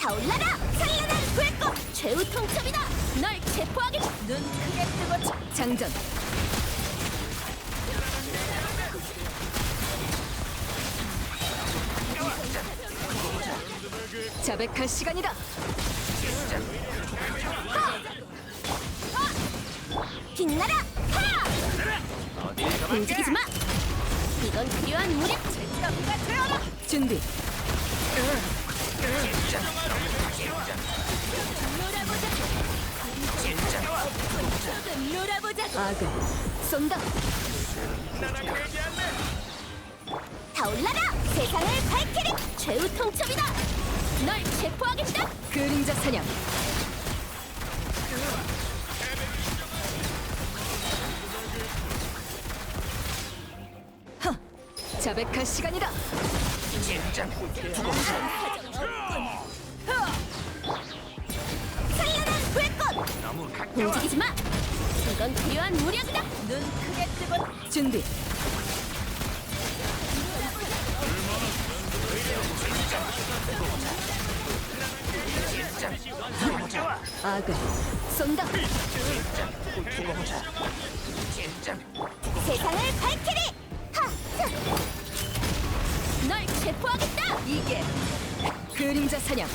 타올라라! 찬란한 불꽃! 최후 통첩이다! 널 체포하겠! 눈 크게 뜨고 자- 장전! 자백할 시간이다! 빛나라! 하! 움직이지 마! 이건 필요한 무력! 준비! 놀아보자. 악을 쏜다. 타올라라! 세상을 밝히리! 최후 통첩이다! 널 체포하겠다! 그림자 사냥. 자백할 시간이다. 찬란한 불꽃! 움직이지 마! 이건 필요한 무력이다! 눈 크게 뜨고 준비! 악을 쏜다! 체포하겠다! 이게 그림자 사냥!